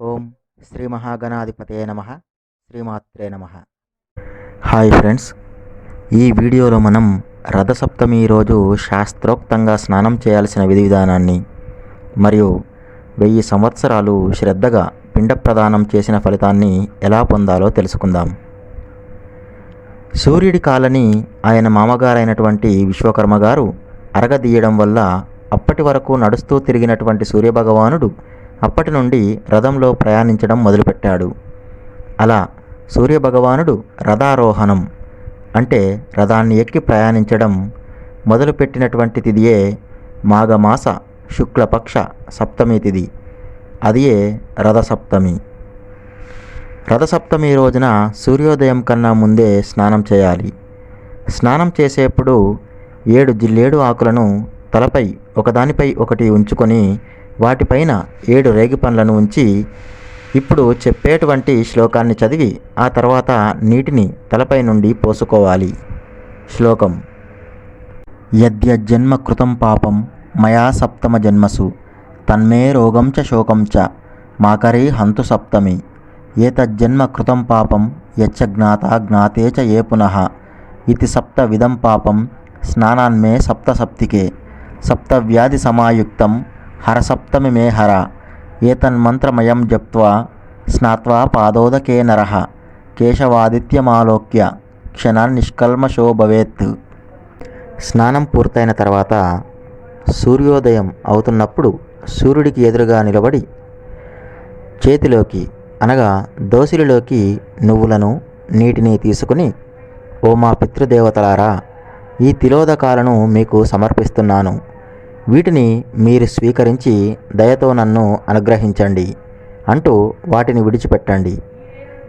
ఓం శ్రీ మహాగణాధిపతే నమ. శ్రీమాత్రే నమ. Hi friends. ఈ వీడియోలో మనం రథసప్తమి రోజు శాస్త్రోక్తంగా స్నానం చేయాల్సిన విధి విధానాన్ని మరియు వెయ్యి సంవత్సరాలు శ్రద్ధగా పిండ ప్రదానం చేసిన ఫలితాన్ని ఎలా పొందాలో తెలుసుకుందాం. సూర్యుడి కాలని ఆయన మామగారైనటువంటి విశ్వకర్మ గారు అరగదీయడం వల్ల అప్పటి వరకు నడుస్తూ తిరిగినటువంటి సూర్యభగవానుడు అప్పటి నుండి రథంలో ప్రయాణించడం మొదలుపెట్టాడు. అలా సూర్యభగవానుడు రథారోహణం అంటే రథాన్ని ఎక్కి ప్రయాణించడం మొదలుపెట్టినటువంటి తిథియే మాఘమాస శుక్లపక్ష సప్తమి తిథి. అదియే రథసప్తమి. రథసప్తమి రోజున సూర్యోదయం కన్నా ముందే స్నానం చేయాలి. స్నానం చేసేప్పుడు ఏడు జిల్లేడు ఆకులను తలపై ఒకదానిపై ఒకటి ఉంచుకొని వాటిపైన ఏడు రేగి పండ్లను ఉంచి ఇప్పుడు చెప్పేటువంటి శ్లోకాన్ని చదివి ఆ తర్వాత నీటిని తలపై నుండి పోసుకోవాలి. శ్లోకం. యద్యజ్జన్మ కృతం పాపం మయా సప్తమ జన్మసు తన్మే రోగం చ శోకం చ మాకరీ హంతు సప్తమి ఏతజ్జన్మ కృతం పాపం యచ్చ జ్ఞాత జ్ఞాతే చ ఏ పునః ఇది సప్త విధం పాపం స్నానాన్మే సప్తసప్తికే సప్తవ్యాధి సమాయుక్తం హరసప్తమి మే హర. ఏతన్మంత్రమయం జప్త్వా స్నాత్వా పాదోదకే నరః. కేశవాదిత్యమాలోక్య క్షణాన్ నిష్కల్మషో భవేత్. స్నానం పూర్తయిన తర్వాత సూర్యోదయం అవుతున్నప్పుడు సూర్యుడికి ఎదురుగా నిలబడి చేతిలోకి అనగా దోసిలిలోకి నువ్వులను నీటిని తీసుకుని ఓ మా పితృదేవతలారా ఈ తిలోదకాలను మీకు సమర్పిస్తున్నాను. వీటిని మీరు స్వీకరించి దయతో నన్ను అనుగ్రహించండి అంటూ వాటిని విడిచిపెట్టండి.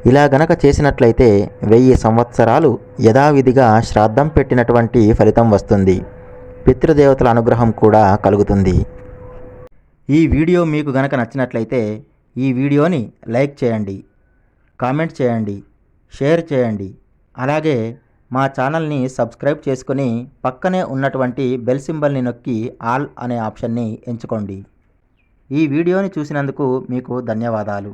ఇలా గనక చేసినట్లయితే వెయ్యి సంవత్సరాలు యథావిధిగా శ్రాద్ధం పెట్టినటువంటి ఫలితం వస్తుంది. పితృదేవతల అనుగ్రహం కూడా కలుగుతుంది. ఈ వీడియో మీకు గనక నచ్చినట్లయితే ఈ వీడియోని లైక్ చేయండి కామెంట్ చేయండి షేర్ చేయండి. అలాగే మా ఛానల్ని సబ్స్క్రైబ్ చేసుకుని పక్కనే ఉన్నటువంటి బెల్ సింబల్ని నొక్కి ఆల్ అనే ఆప్షన్ని ఎంచుకోండి. ఈ వీడియోని చూసినందుకు మీకు ధన్యవాదాలు.